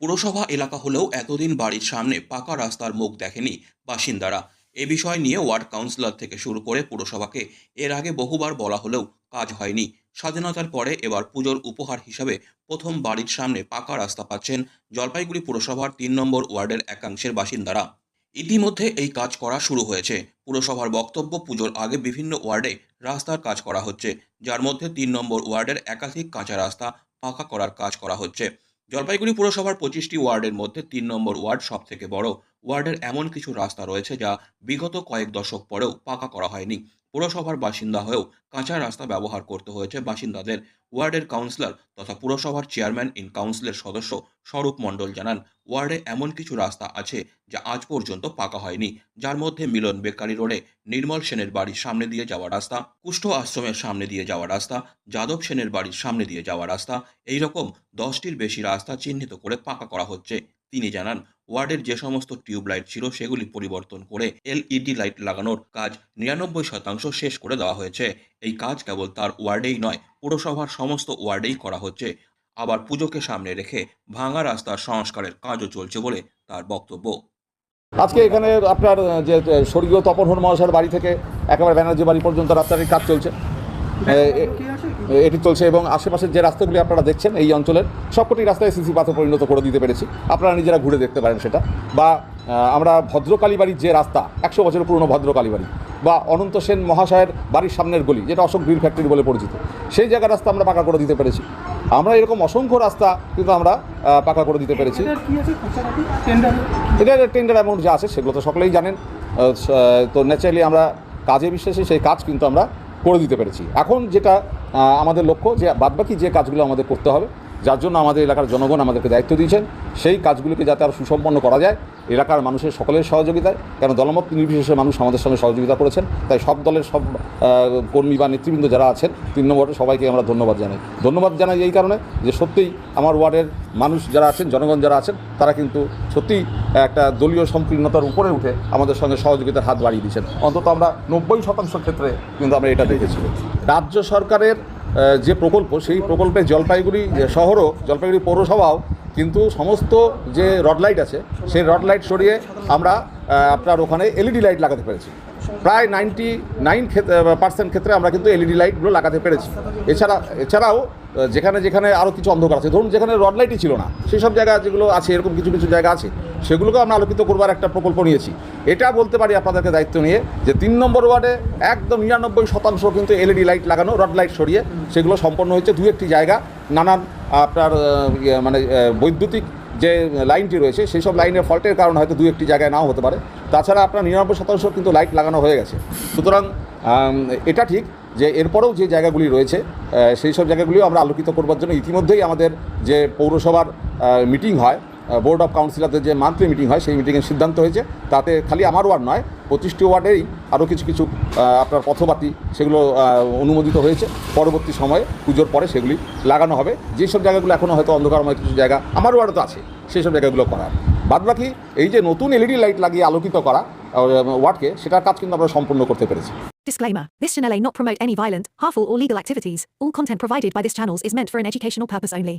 পুরসভা এলাকা হলেও এতদিন বাড়ির সামনে পাকা রাস্তার মুখ দেখেনি বাসিন্দারা। এ বিষয় নিয়ে ওয়ার্ড কাউন্সিলর থেকে শুরু করে পুরসভাকে এর আগে বহুবার বলা হলেও কাজ হয়নি। স্বাধীনতার পরে এবার পুজোর উপহার হিসাবে প্রথম বাড়ির সামনে পাকা রাস্তা পাচ্ছেন জলপাইগুড়ি পুরসভার তিন নম্বর ওয়ার্ডের একাংশের বাসিন্দারা। ইতিমধ্যে এই কাজ করা শুরু হয়েছে। পুরসভার বক্তব্য পুজোর আগে বিভিন্ন ওয়ার্ডে রাস্তার কাজ করা হচ্ছে, যার মধ্যে তিন নম্বর ওয়ার্ডের একাধিক কাঁচা রাস্তা পাকা করার কাজ করা হচ্ছে। জলপাইগুড়ি পুরসভার পঁচিশটি ওয়ার্ডের মধ্যে তিন নম্বর ওয়ার্ড সবথেকে বড়। ওয়ার্ডের এমন কিছু রাস্তা রয়েছে যা বিগত কয়েক দশক পরেও পাকা করা হয়নি। পুরসভার বাসিন্দা হয়েও কাঁচা রাস্তা ব্যবহার করতে হয়েছে বাসিন্দাদের, ওয়ার্ডের কাউন্সিলর তথা পুরসভার চেয়ারম্যান ইন কাউন্সিলের সদস্য স্বরূপ মণ্ডল জানান, ওয়ার্ডে এমন কিছু রাস্তা আছে যা আজ পর্যন্ত পাকা হয়নি, যার মধ্যে মিলন বেকারি রোডে নির্মল সেনের বাড়ির সামনে দিয়ে যাওয়া রাস্তা, কুষ্ঠ আশ্রমের সামনে দিয়ে যাওয়া রাস্তা, যাদব সেনের বাড়ির সামনে দিয়ে যাওয়া রাস্তা এই রকম দশটির বেশি রাস্তা চিহ্নিত করে পাকা করা হচ্ছে। তিনি জানান, ওয়ার্ডের যে সমস্ত টিউবলাইট ছিল সেগুলি পরিবর্তন করে এলইডি লাইট লাগানোর কাজ নিরানব্বই শতাংশ শেষ করে দেওয়া হয়েছে। এই কাজ কেবল তার ওয়ার্ডেই নয়, পুরসভার সমস্ত ওয়ার্ডেই করা হচ্ছে। আবার পুজোকে সামনে রেখে ভাঙা রাস্তার সংস্কারের কাজও চলছে বলে তার বক্তব্য। আজকে এখানে আপনার যে, স্বর্গীয় তপন হন মহাশয়ের বাড়ি থেকে একেবারে ব্যানার্জি বাড়ি পর্যন্ত রাস্তাটির কাজ চলছে। এটি চলছে এবং আশেপাশের যে রাস্তাগুলি আপনারা দেখছেন এই অঞ্চলের সবকটি রাস্তায় সিসি পাথর পরিণত করে দিতে পেরেছি। আপনারা নিজেরা ঘুরে দেখতে পারেন সেটা। বা আমরা ভদ্রকালীবাড়ির যে রাস্তা একশো বছরের পুরনো ভদ্রকালীবাড়ি বা অনন্ত সেন মহাশয়ের বাড়ির সামনের গলি যেটা অশোক গ্রিল ফ্যাক্টরি বলে পরিচিত সেই জায়গার রাস্তা আমরা পাকা করে দিতে পেরেছি। আমরা এরকম অসংখ্য রাস্তা কিন্তু আমরা পাকা করে দিতে পেরেছি। এটা টেন্ডার অ্যামাউন্ট যা আছে সেগুলো তো সকলেই জানেন। তো ন্যাচারালি আমরা কাজে বিশ্বাসী সেই কাজ কিন্তু আমরা করে দিতে পেরেছি। এখন যেটা আমাদের লক্ষ্য যে বাদবাকি যে কাজগুলো আমাদের করতে হবে যার জন্য আমাদের এলাকার জনগণ আমাদেরকে দায়িত্ব দিয়েছেন। সেই কাজগুলিকে যাতে আরও সুসম্পন্ন করা যায়, এলাকার মানুষের সকলের সহযোগিতায়, কেন দলমত নির্বিশেষে মানুষ আমাদের সঙ্গে সহযোগিতা করেছেন। তাই সব দলের সব কর্মী বা নেতৃবৃন্দ যারা আছেন, তিন নম্বরে সবাইকে আমরা ধন্যবাদ জানাই। ধন্যবাদ জানাই এই কারণে যে সত্যিই আমার ওয়ার্ডের মানুষ যারা আছেন, জনগণ যারা আছেন, তারা কিন্তু সত্যিই একটা দলীয় সংকীর্ণতার উপরে উঠে আমাদের সঙ্গে সহযোগিতার হাত বাড়িয়ে দিয়েছেন। অন্তত আমরা নব্বই শতাংশ ক্ষেত্রে কিন্তু আমরা এটা দেখেছি। রাজ্য সরকারের যে প্রকল্প, সেই প্রকল্পে জলপাইগুড়ি শহরও, জলপাইগুড়ি পৌরসভাও কিন্তু সমস্ত যে রড লাইট আছে, সেই রড লাইট সরিয়ে আমরা আপনার ওখানে এলইডি লাইট লাগাতে পেরেছি। প্রায় নাইনটি নাইন পার্সেন্ট ক্ষেত্রে আমরা কিন্তু এলইডি লাইটগুলো লাগাতে পেরেছি। এছাড়া, এছাড়াও যেখানে যেখানে আরও কিছু অন্ধকার আছে, ধরুন যেখানে রড লাইটই ছিল না সেই সব জায়গা যেগুলো আছে, এরকম কিছু কিছু জায়গা আছে সেগুলোকে আমরা আলোকিত করবার একটা প্রকল্প নিয়েছি। এটা বলতে পারি আপনাদেরকে দায়িত্ব নিয়ে যে তিন নম্বর ওয়ার্ডে একদম নিরানব্বই শতাংশ কিন্তু এলইডি লাইট লাগানো রড লাইট সরিয়ে সেগুলো সম্পন্ন হয়েছে। দু একটি জায়গা নানান আপনার ইয়ে, মানে বৈদ্যুতিক যে লাইনটি রয়েছে সেই সব লাইনের ফল্টের কারণে হয়তো দু একটি জায়গায় নাও হতে পারে। তাছাড়া আপনার নিরানব্বই শতাংশ কিন্তু লাইট লাগানো হয়ে গেছে। সুতরাং এটা ঠিক যে এরপরেও যে জায়গাগুলি রয়েছে সেই সব জায়গাগুলিও আমরা আলোকিত করবার জন্য ইতিমধ্যেই আমাদের যে পৌরসভার মিটিং হয় বোর্ড অফ কাউন্সিলরদের যে মান্থলি মিটিং হয় সেই মিটিংয়ের সিদ্ধান্ত হয়েছে। তাতে খালি আমার ওয়ার্ড নয় পঁচিশটি ওয়ার্ডেরই আরও কিছু কিছু আপনার পথবাতি সেগুলো অনুমোদিত হয়েছে। পরবর্তী সময়ে পুজোর পরে সেগুলি লাগানো হবে। যেসব জায়গাগুলো এখনও হয়তো অন্ধকারময় কিছু জায়গা আমার ওয়ার্ডে তো আছে সেই সব জায়গাগুলো করার। বাদবাকি এই যে নতুন এলইডি লাইট লাগিয়ে আলোকিত করা ওয়ার্ডকে সেটার কাজ কিন্তু আমরা সম্পূর্ণ করতে পেরেছি। Disclaimer This channel may not promote any violent, harmful, or legal activities. All content provided by this channel is meant for an educational purpose only.